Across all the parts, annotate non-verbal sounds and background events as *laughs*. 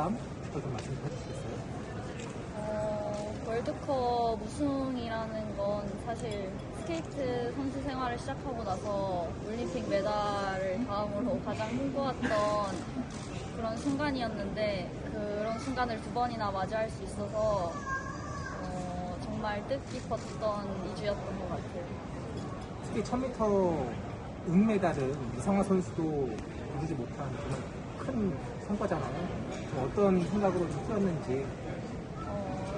소감 좀 말씀 해 주시겠어요? 어, 월드컵 우승이라는 건 사실 스케이트 선수 생활을 시작하고 나서 올림픽 메달을 다음으로 *laughs* 가장 꿈꿔왔던 그런 순간이었는데 그런 순간을 두 번이나 맞이할 수 있어서 어, 정말 뜻깊었던 이주였던 것 같아요. 특히 1000m 은메달은 이상화 선수도 이루지 못한 정말 큰 성과잖아요. 좀 어떤 생각으로 좀 뛰었는지 어,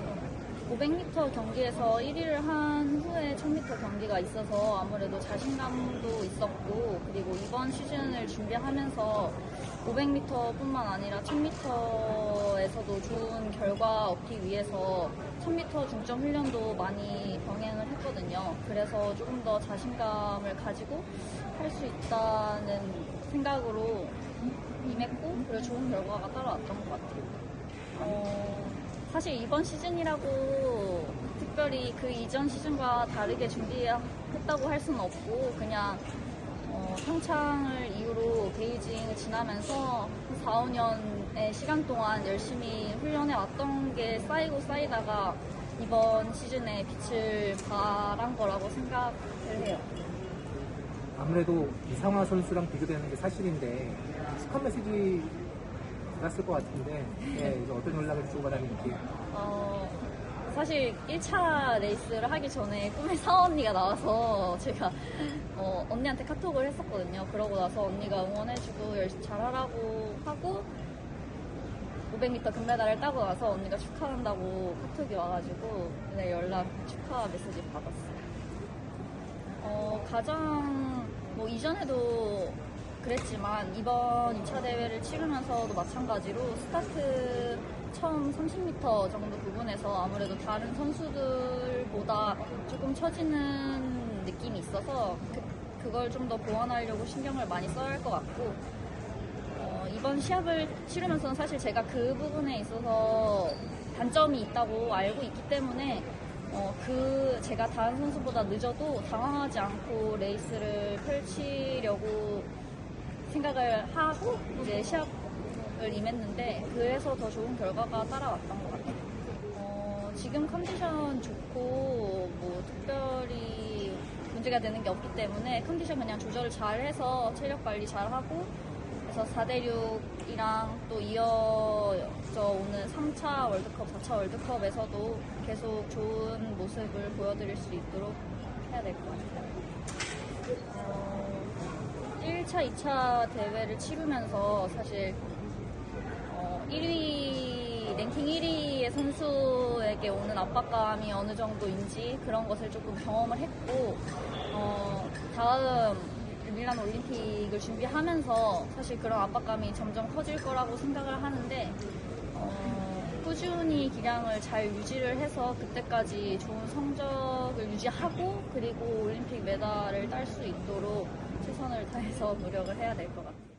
500m 경기에서 1위를 한 후에 1000m 경기가 있어서 아무래도 자신감도 있었고 그리고 이번 시즌을 준비하면서 500m뿐만 아니라 1000m에서도 좋은 결과 얻기 위해서 1000m 중점 훈련도 많이 병행을 했거든요. 그래서 조금 더 자신감을 가지고 할 수 있다는 생각으로 임했고 그리고 좋은 결과가 따라왔던 것 같아요. 어, 사실 이번 시즌이라고 특별히 그 이전 시즌과 다르게 준비했다고 할 수는 없고 그냥 어, 평창을 이후로 베이징을 지나면서 4, 5년의 시간 동안 열심히 훈련해 왔던 게 쌓이고 쌓이다가 이번 시즌에 빛을 발한 거라고 생각을 해요. 아무래도 이상화 선수랑 비교되는 게 사실인데 축하 메시지 받았을 것 같은데 예, 이제 어떤 연락을 주고 받았는지 어, 사실 1차 레이스를 하기 전에 꿈에 사원 언니가 나와서 제가 어, 언니한테 카톡을 했었거든요. 그러고 나서 언니가 응원해주고 열심히 잘하라고 하고 500m 금메달을 따고 나서 언니가 축하한다고 카톡이 와가지고 연락 축하 메시지 받았어요. 어, 가장 뭐 이전에도 그랬지만 이번 2차 대회를 치르면서도 마찬가지로 스타트 처음 30m 정도 부분에서 아무래도 다른 선수들보다 조금 처지는 느낌이 있어서 그, 걸 좀 더 보완하려고 신경을 많이 써야 할 것 같고 어, 이번 시합을 치르면서는 사실 제가 그 부분에 있어서 단점이 있다고 알고 있기 때문에 어, 그 제가 다른 선수보다 늦어도 당황하지 않고 레이스를 펼치려고 생각을 하고 이제 시합을 임했는데 그래서 더 좋은 결과가 따라왔던 것 같아요. 어, 지금 컨디션 좋고 뭐 특별히 문제가 되는 게 없기 때문에 컨디션 그냥 조절을 잘 해서 체력 관리 잘 하고 그래서 4대6이랑 또 이어져 오는 3차 월드컵, 4차 월드컵에서도 계속 좋은 모습을 보여드릴 수 있도록 해야 될 것 같아요. 어, 1차, 2차 대회를 치르면서 사실 어, 1위, 랭킹 1위의 선수에게 오는 압박감이 어느 정도인지 그런 것을 조금 경험을 했고, 어, 다음 밀란 올림픽을 준비하면서 사실 그런 압박감이 점점 커질 거라고 생각을 하는데, 어, 꾸준히 기량을 잘 유지를 해서 그때까지 좋은 성적을 유지하고, 그리고 올림픽 메달을 딸 수 있도록 최선을 다해서 노력을 해야 될 것 같아요.